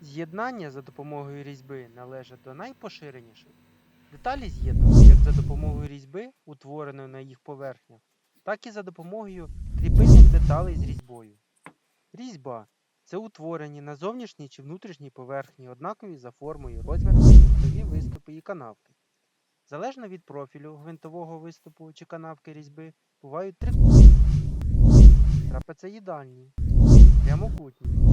З'єднання за допомогою різьби належать до найпоширеніших. Деталі з'єднують як за допомогою різьби, утвореної на їх поверхнях, так і за допомогою кріпильних деталей з різьбою. Різьба це утворені на зовнішній чи внутрішній поверхні, однакові за формою, розмірами гвинтові виступи і канавки. Залежно від профілю гвинтового виступу чи канавки різьби, бувають трикутні, трапецеїдальні, прямокутні.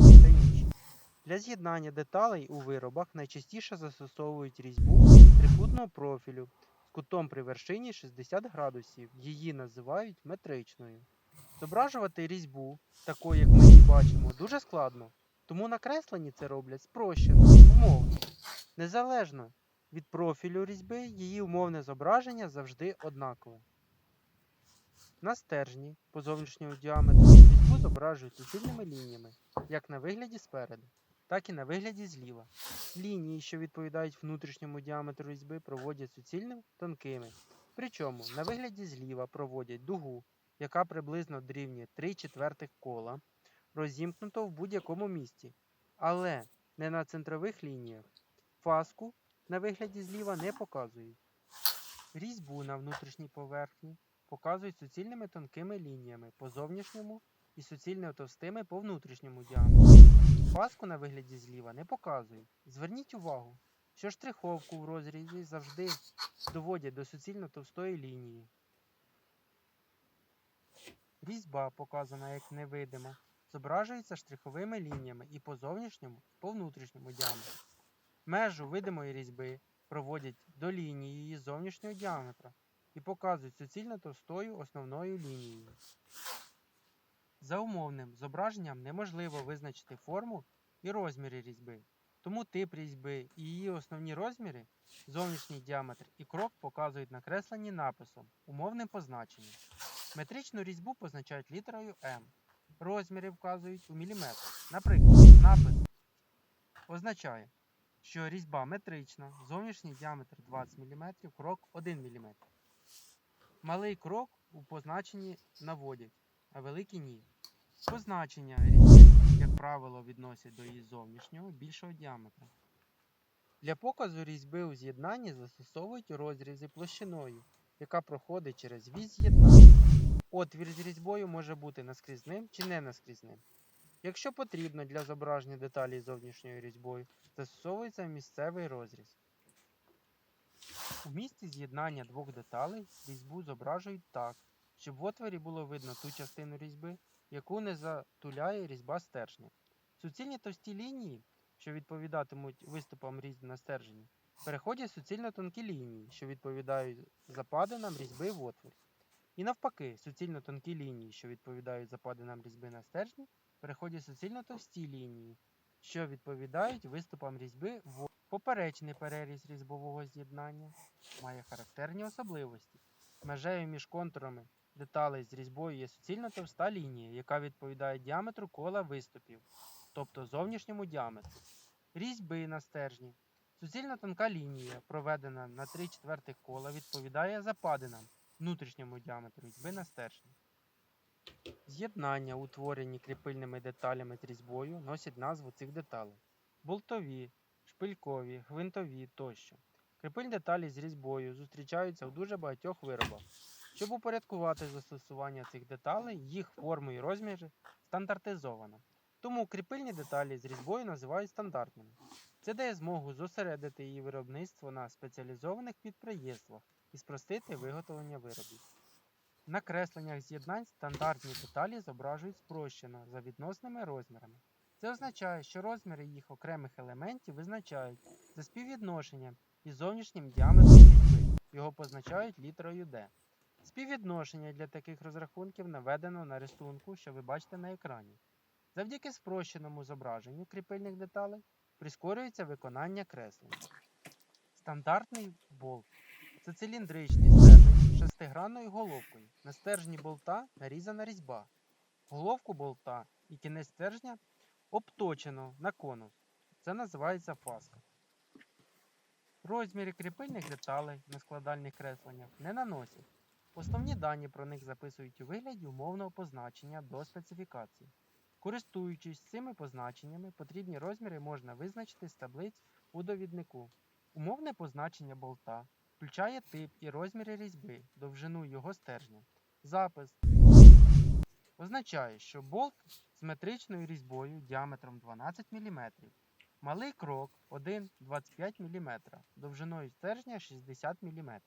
Для з'єднання деталей у виробах найчастіше застосовують різьбу трикутного профілю з кутом при вершині 60 градусів. Її називають метричною. Зображувати різьбу, такою як ми її бачимо, дуже складно, тому на кресленні це роблять спрощено, умовно. Незалежно від профілю різьби, її умовне зображення завжди однакове. На стержні по зовнішньому діаметру різьбу зображують суцільними лініями, як на вигляді спереду, так і на вигляді зліва. Лінії, що відповідають внутрішньому діаметру різьби, проводять суцільними тонкими. Причому на вигляді зліва проводять дугу, яка приблизно дорівнює 3 четвертих кола, розімкнуто в будь-якому місці, але не на центрових лініях. Фаску на вигляді зліва не показують. Різьбу на внутрішній поверхні показують суцільними тонкими лініями по зовнішньому і суцільно товстими по внутрішньому діаметру. Фаску на вигляді зліва не показують. Зверніть увагу, що штриховку в розрізі завжди доводять до суцільно товстої лінії. Різьба, показана як невидима, зображується штриховими лініями і по зовнішньому, і по внутрішньому діаметру. Межу видимої різьби проводять до лінії її зовнішнього діаметра і показують суцільно товстою основною лінією. За умовним зображенням неможливо визначити форму і розміри різьби, тому тип різьби і її основні розміри, зовнішній діаметр і крок показують накреслені написом, умовним позначенням. Метричну різьбу позначають літерою М. Розміри вказують у міліметрах. Наприклад, напис означає, що різьба метрична, зовнішній діаметр 20 мм, крок 1 мм. Малий крок у позначенні наводять, а великий ні. Позначення різьби, як правило, відносять до її зовнішнього більшого діаметра. Для показу різьби у з'єднанні застосовують розрізи площиною, яка проходить через вісь з'єднання. Отвір з різьбою може бути наскрізним чи не наскрізним. Якщо потрібно для зображення деталі зовнішньою різьбою, застосовується місцевий розріз. У місці з'єднання двох деталей різьбу зображують так, щоб в отворі було видно ту частину різьби, яку не затуляє різьба стержня. Суцільні товсті лінії, що відповідатимуть виступам різьб на стержені, переходять суцільно тонкі лінії, що відповідають западинам різьби в отворі. І навпаки, суцільно тонкі лінії, що відповідають западинам різьби на стержні, переходять суцільно товсті лінії, що відповідають виступам різьби в. Поперечний переріз різьбового з'єднання має характерні особливості. Межею між контурами деталей з різьбою є суцільно товста лінія, яка відповідає діаметру кола виступів, тобто зовнішньому діаметру. Різьби на стержні. Суцільно тонка лінія, проведена на 3 четвертих кола, відповідає западинам внутрішньому діаметру різьби на стержні. З'єднання, утворені кріпильними деталями з різьбою, носять назву цих деталей: болтові, шпилькові, гвинтові тощо. Кріпильні деталі з різьбою зустрічаються у дуже багатьох виробах. Щоб упорядкувати застосування цих деталей, їх форму і розміри стандартизовано. Тому кріпильні деталі з різьбою називають стандартними. Це дає змогу зосередити її виробництво на спеціалізованих підприємствах і спростити виготовлення виробів. На кресленнях з'єднань стандартні деталі зображують спрощено за відносними розмірами. Це означає, що розміри їх окремих елементів визначають за співвідношенням із зовнішнім діаметром різьби. Його позначають літерою D. Співвідношення для таких розрахунків наведено на рисунку, що ви бачите на екрані. Завдяки спрощеному зображенню кріпильних деталей прискорюється виконання креслення. Стандартний болт це циліндричний стержень з шестигранною головкою. На стержні болта нарізана різьба. Головку болта і кінець стержня обточено на конус. Це називається фаска. Розміри кріпильних деталей на складальних кресленнях не наносять. Основні дані про них записують у вигляді умовного позначення до специфікації. Користуючись цими позначеннями, потрібні розміри можна визначити з таблиць у довіднику. Умовне позначення болта включає тип і розміри різьби, довжину його стержня. Запис означає, що болт з метричною різьбою діаметром 12 мм. Малий крок 1,25 мм, довжиною стержня 60 мм.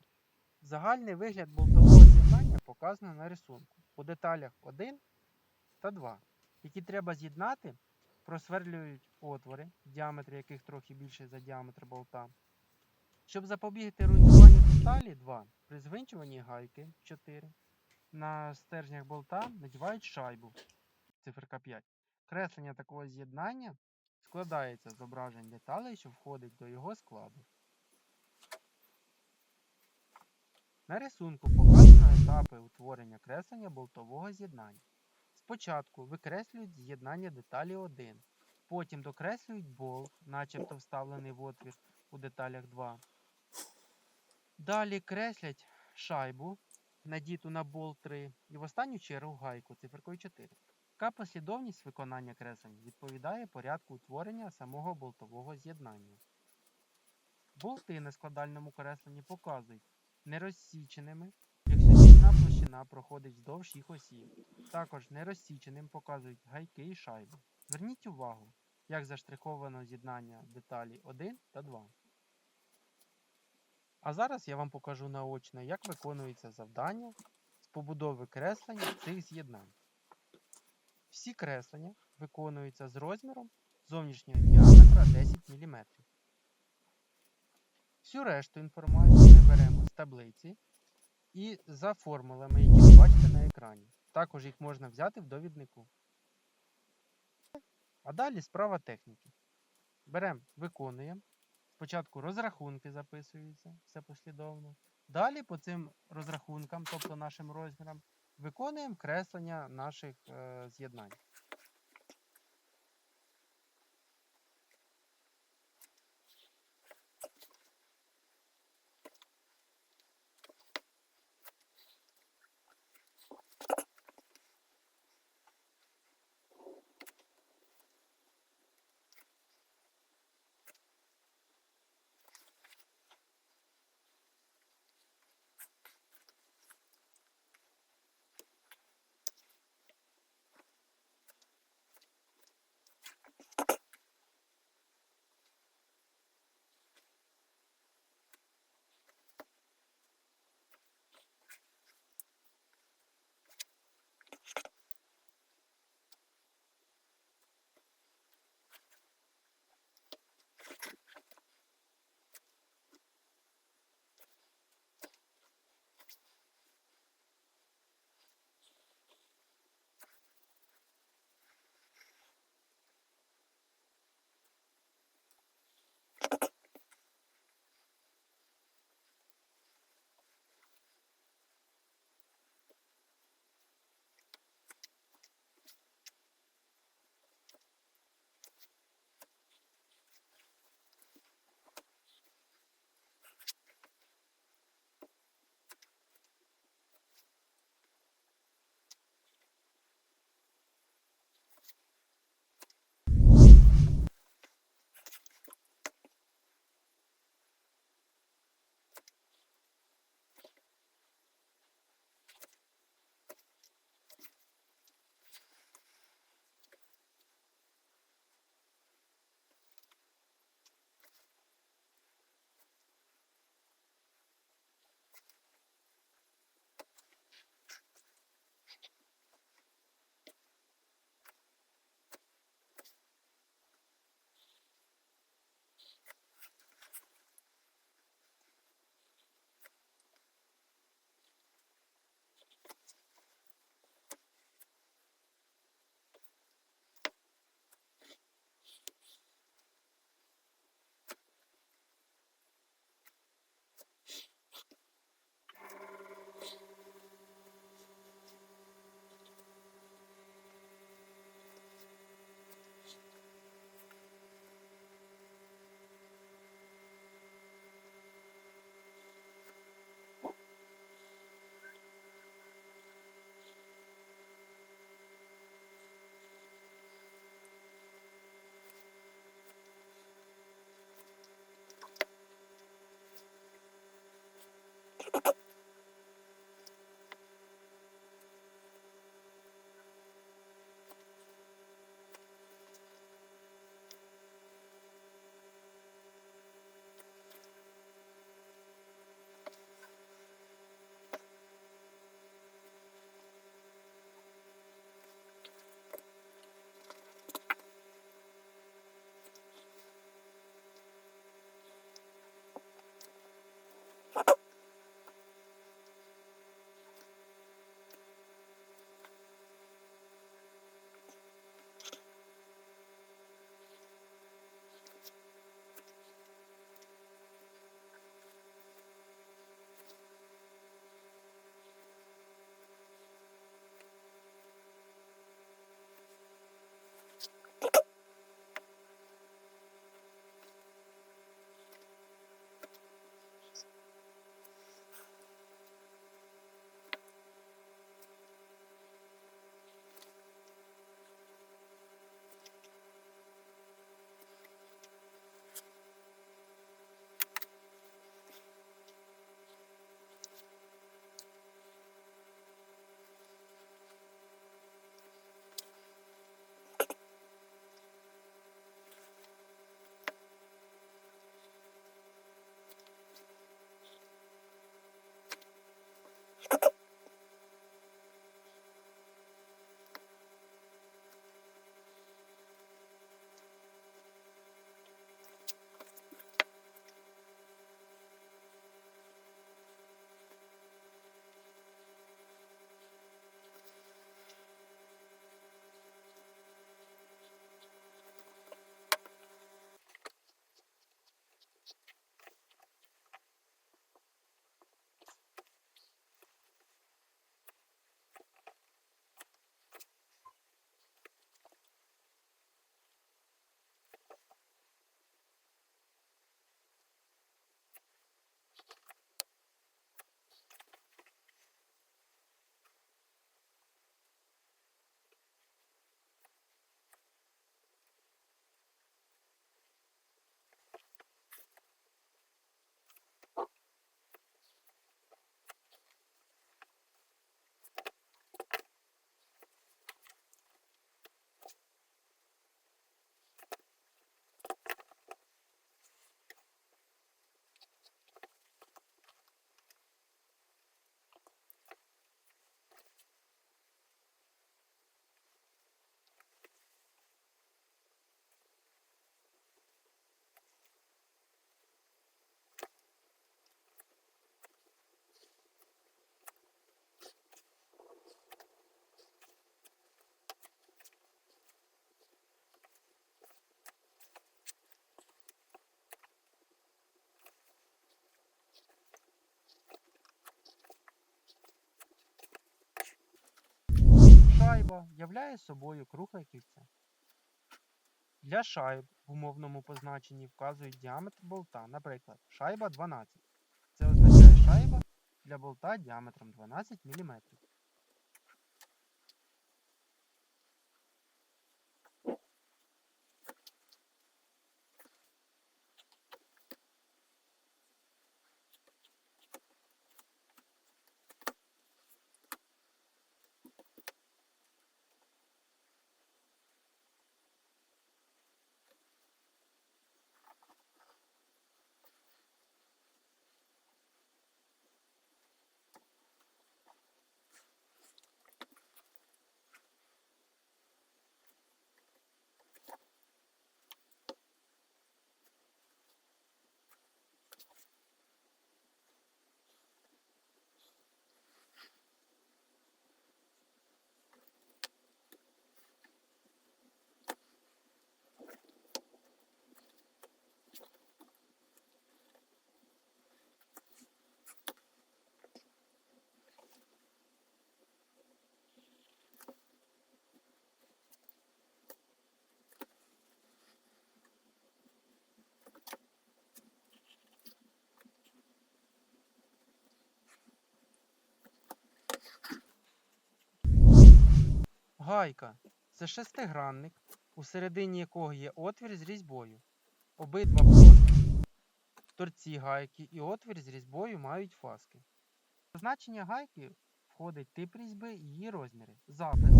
Загальний вигляд болтового з'єднання показано на рисунку у деталях 1 та 2, які треба з'єднати, просверлюють отвори, діаметр яких трохи більший за діаметр болта. Щоб запобігти руйнуванню деталі 2, при звинчуванні гайки 4 на стержнях болта надівають шайбу, циферка 5. Креслення такого з'єднання складається з зображень деталей, що входить до його складу. На рисунку показано етапи утворення креслення болтового з'єднання. Спочатку викреслюють з'єднання деталі 1, потім докреслюють болт, начебто вставлений в отвір у деталях 2. Далі креслять шайбу, надіту на болт 3, і в останню чергу гайку циферкою 4. Така послідовність виконання креслень відповідає порядку утворення самого болтового з'єднання. Болти на складальному кресленні показують нерозсіченими, якщо січна площина проходить вздовж їх осів. Також нерозсіченим показують гайки і шайби. Зверніть увагу, як заштриховано з'єднання деталі 1 та 2. А зараз я вам покажу наочно, як виконується завдання з побудови креслення цих з'єднань. Всі креслення виконуються з розміром зовнішнього діаметра 10 мм. Всю решту інформації ми беремо таблиці і за формулами, які ви бачите на екрані. Також їх можна взяти в довіднику. А далі справа техніки. Беремо, виконуємо. Спочатку розрахунки записуються, все послідовно. Далі по цим розрахункам, тобто нашим розмірам, виконуємо креслення наших е, з'єднань. Шайба являє собою кругле кільце. Для шайб в умовному позначенні вказують діаметр болта, наприклад, шайба 12. Це означає шайба для болта діаметром 12 мм. Гайка це шестигранник, у середині якого є отвір з різьбою. Обидва торці гайки і отвір з різьбою мають фаски. В Значення гайки входить тип різьби і її розміри. Запис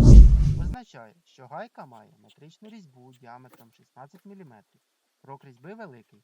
означає, що гайка має метричну різьбу діаметром 16 мм. Крок різьби великий.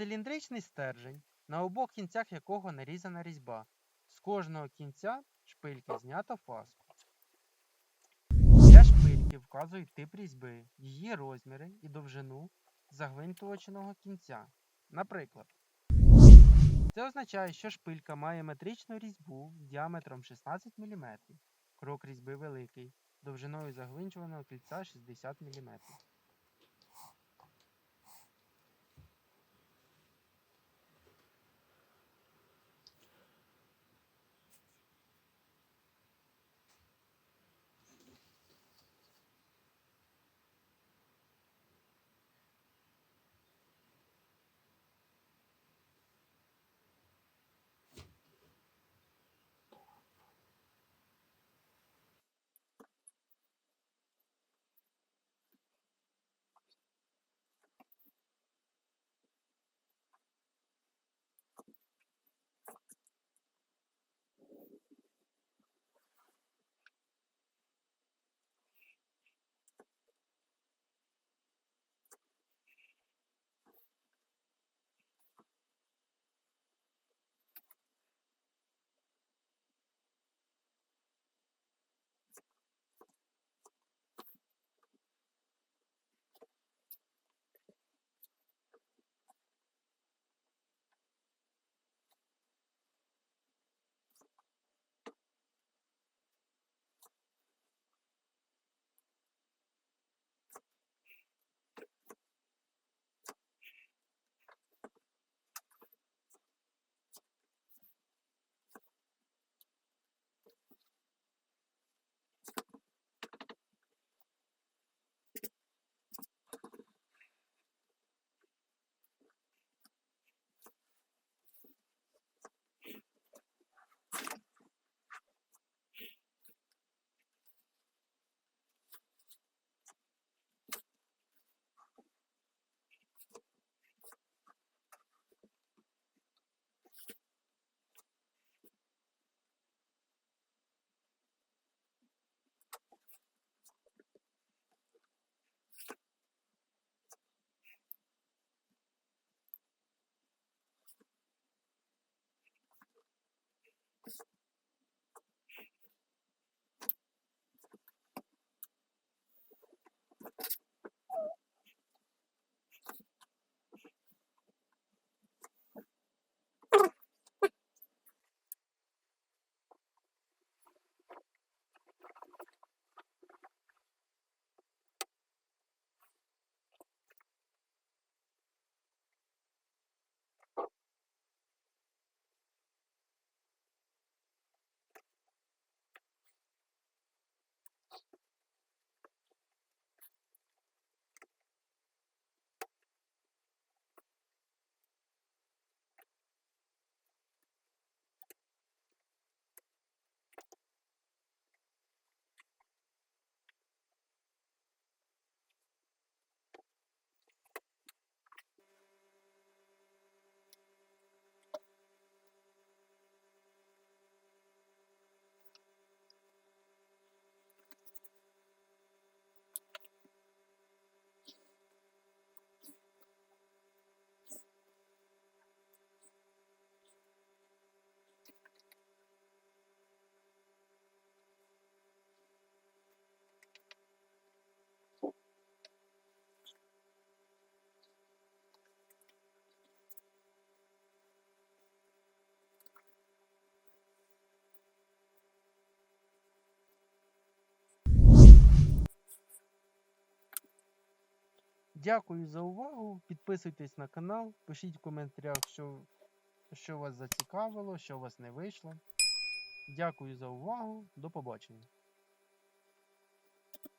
циліндричний стержень, на обох кінцях якого нарізана різьба. З кожного кінця шпильки знято фаску. Для шпильки вказують тип різьби, її розміри і довжину загвинтуваченого кінця. Наприклад, це означає, що шпилька має метричну різьбу діаметром 16 мм, крок різьби великий, довжиною загвинчуваного кільця 60 мм. Дякую за увагу. Підписуйтесь на канал, пишіть в коментарях, що, що вас зацікавило, що у вас не вийшло. Дякую за увагу. До побачення.